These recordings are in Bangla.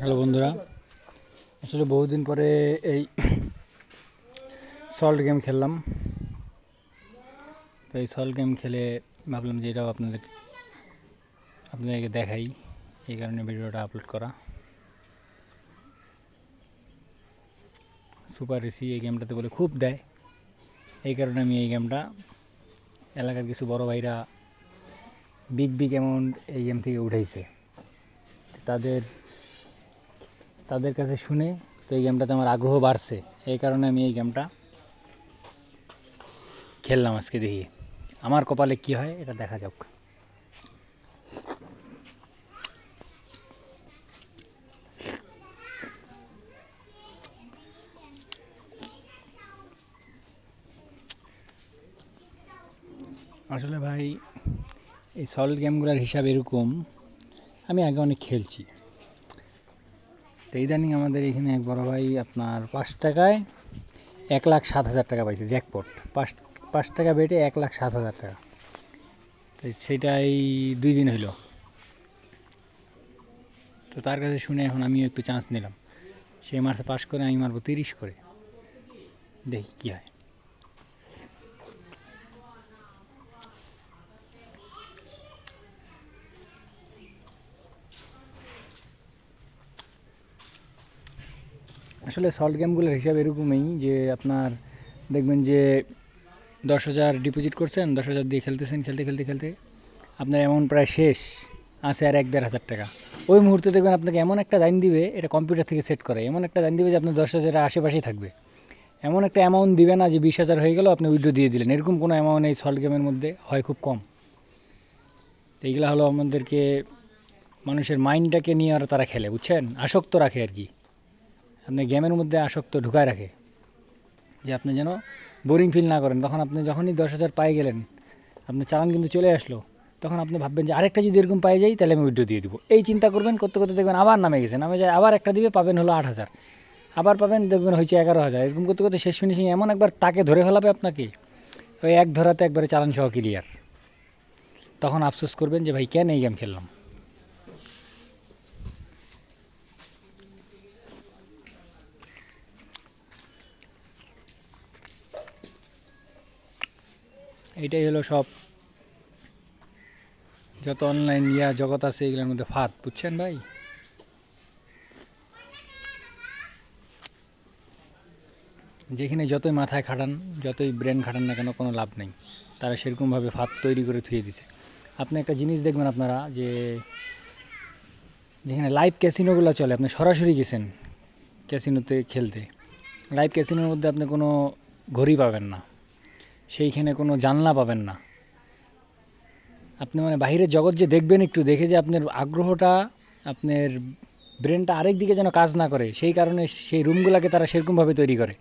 হ্যালো বন্ধুরা। আসলে বহুদিন পরে এই সল্ট গেম খেললাম। তো এই সল্ট গেম খেলে ভাবলাম যে এটাও আপনাদের, আপনাদেরকে দেখাই, এই কারণে ভিডিওটা আপলোড করা। সুপার এসি এই গেমটাতে বলে খুব দেয়। এই কারণে আমি এই গেমটা, এলাকার কিছু বড় ভাইরা বিগ বিগ অ্যামাউন্ট এই গেম থেকে উঠাইছে। তাদের তাদের কাছে শুনে তো এই গেমটাতে আমার আগ্রহ বাড়ছে। এই কারণে আমি এই গেমটা খেললাম আজকে দেখি। আমার কপালে কি হয় এটা দেখা যাক। আসলে ভাই, এই সল্ট গেমগুলোর হিসাব এরকম, আমি আগে অনেক খেলছি। তো ইদানিং আমাদের এখানে এক বড় ভাই আপনার পাঁচ টাকায় এক লাখ সাত হাজার টাকা পাইছে জ্যাকপট। পাঁচ পাঁচ টাকা বেটে এক লাখ সাত হাজার টাকা। তো সেটাই দুই দিন হইল। তো তার কাছে শুনে এখন আমিও একটু চান্স নিলাম। সে মাসে পাশ করে আমি মারবো তিরিশ করে। দেখি কী হয়। আসলে সল্ট গেমগুলোর হিসাব এরকমই যে আপনার দেখবেন যে দশ হাজার ডিপোজিট করছেন, দশ হাজার দিয়ে খেলতেছেন, খেলতে খেলতে খেলতে। আপনার অ্যামাউন্ট প্রায় শেষ, আছে আর এক দেড় হাজার টাকা। ওই মুহূর্তে দেখবেন আপনাকে এমন একটা লাইন দিবে, এটা কম্পিউটার থেকে সেট করে। এমন একটা লাইন দিবে যে আপনার দশ হাজারের আশেপাশেই থাকবে। এমন একটা অ্যামাউন্ট দিবে না যে বিশ হাজার হয়ে গেল, আপনি উইড্রো দিয়ে দিলেন। এরকম কোনো অ্যামাউন্ট এই সল্ট গেমের মধ্যে হয় খুব কম। তো এইগুলো হলো আমাদেরকে মানুষের মাইন্ডটাকে নিয়ে আর তারা খেলে, বুঝছেন? আসক্ত রাখে আর কি। আপনি গেমের মধ্যে আসক্ত ঢুকায় রাখে যে আপনি যেন বোরিং ফিল না করেন। তখন আপনি যখনই দশ হাজার পায়ে গেলেন, আপনি চালান কিন্তু চলে আসলো, তখন আপনি ভাববেন যে আরেকটা যদি এরকম পাই যাই, তাহলে আমি উইড্রো দিয়ে দিব। এই চিন্তা করবেন, করতে করতে দেখবেন আবার নামে গেছে। নামে যায়, আবার একটা দিবে, পাবেন হলো আট হাজার। আবার পাবেন, দেখবেন হয়েছে এগারো হাজার। এরকম করতে করতে শেষ ফিনিশিং এমন একবার তাকে ধরে ফেলাবে আপনাকে, ওই এক ধরাতে একবারে চালান সহ ক্লিয়ার তখন আফসোস করবেন যে, ভাই, কেন এই গেম খেললাম? এইটাই হলো সব। যত অনলাইন ইয়া জগৎ আছে, এগুলোর মধ্যে ফাঁদ, বুঝছেন ভাই? যেখানে যতই মাথায় খাটান, যতই ব্রেন খাটান না কেন, কোনো লাভ নেই। তারা সেরকমভাবে ফাঁদ তৈরি করে থুয়ে দিছে। আপনি একটা জিনিস দেখবেন আপনারা, যে যেখানে লাইভ ক্যাসিনোগুলো চলে, আপনি সরাসরি গেছেন ক্যাসিনোতে খেলতে লাইভ ক্যাসিনোর মধ্যে আপনি কোনো ঘড়ি পাবেন না। সেইখানে কোনো জানলা পাবেন না। আপনি মানে বাহিরের জগৎ যে দেখবেন একটু, দেখে যে আপনার আগ্রহটা, আপনার ব্রেনটা আরেক দিকে যেন কাজ না করে, সেই কারণে সেই রুমগুলোকে তারা সেরকমভাবে তৈরি করে।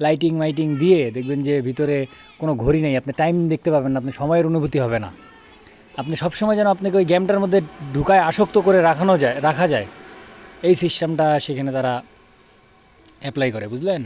লাইটিং মাইটিং দিয়ে দেখবেন যে ভিতরে কোনো ঘড়ি নেই, আপনি টাইম দেখতে পাবেন না আপনি সময়ের অনুভূতি হবে না। আপনি সবসময় যেন আপনাকে ওই গেমটার মধ্যে ঢুকায় আসক্ত করে রাখানো যায়, রাখা যায়। এই সিস্টেমটা সেখানে তারা অ্যাপ্লাই করে, বুঝলেন?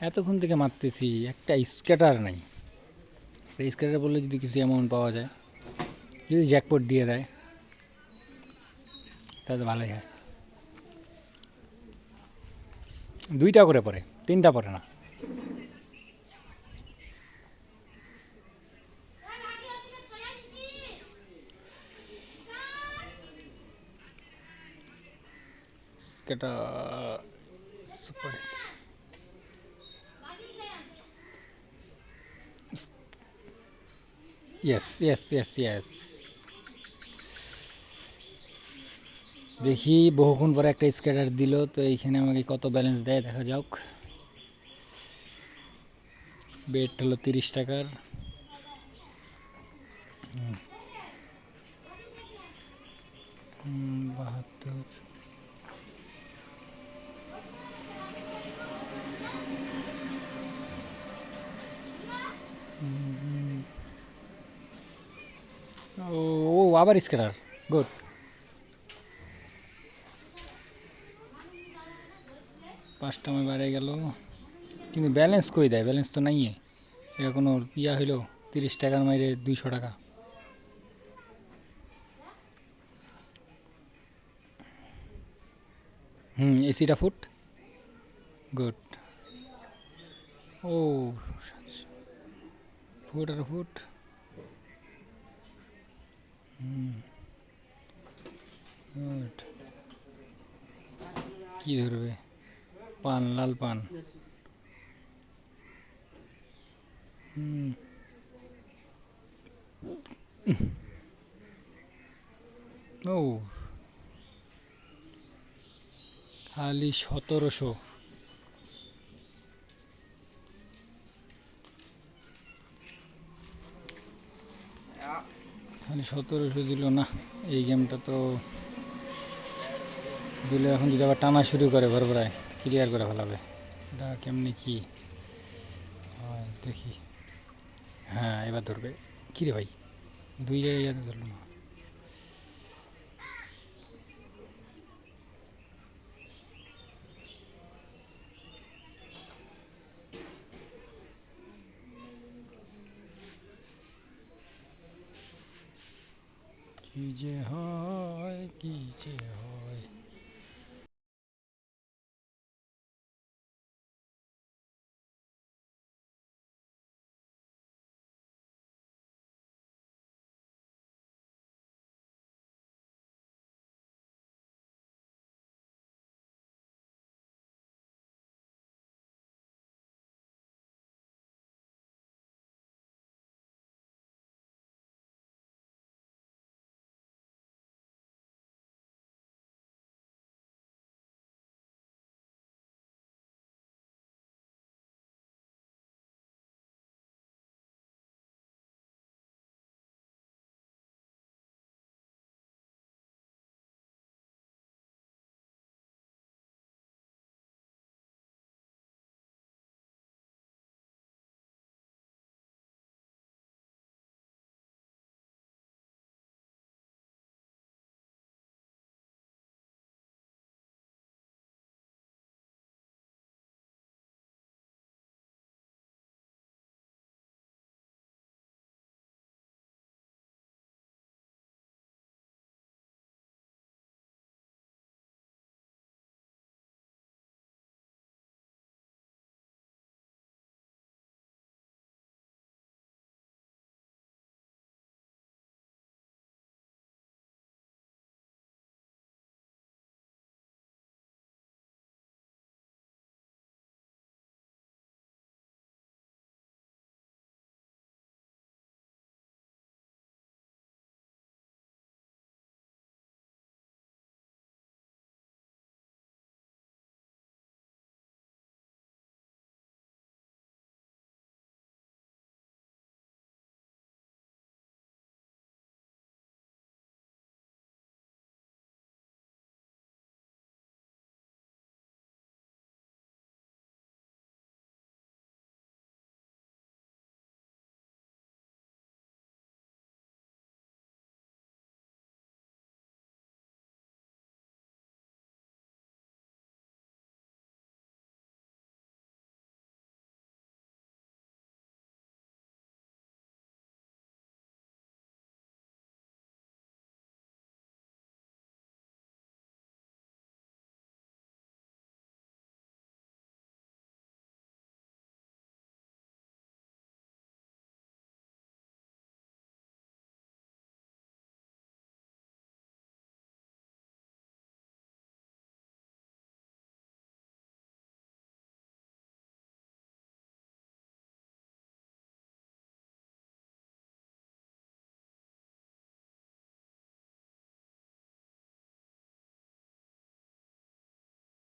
এতক্ষণ থেকে মারতেছি, একটা স্কেটার নাই। স্কেটার বললে যদি কিছু অ্যামাউন্ট পাওয়া যায়, যদি জ্যাকপট দিয়ে দেয়, তাহলে ভালোই হয়। দুইটা করে পরে তিনটা পরে না। Skater super yes yes yes yes দেখি, বহুক্ষণ পরে একটা স্কেটার দিল, তো এইখানে আমাকে কত ব্যালেন্স দেয়, দেখা যাক। বেড হলো তিরিশ টাকার। বাহাত্তর হুম, ও ও আবার স্কেটার গুড। পাঁচটা আমার বাইরে গেল। কিন্তু ব্যালেন্স কই দেয়? ব্যালেন্স তো নাই এটা কোনো ইয়া হইল, তিরিশ টাকার মাইরে দুইশো টাকা। হুম, এসিটা ফুট। গুড। ও ফুট আর ফুট। কী ধরবে? পান লাল পান। ও। খালি সতেরোশো। খালি সতেরোশো দিল না, এই গেমটা তো দিলে এখন যদি আবার টানা শুরু করে ভরভরায় ক্লিয়ার করে ফেলাবে। এটা কেমনি কি? দেখি। হ্যাঁ এবার ধরবে। কী রে ভাই? দুই জায়গায় ধরলো। না কি যে হয় কি যে হয়।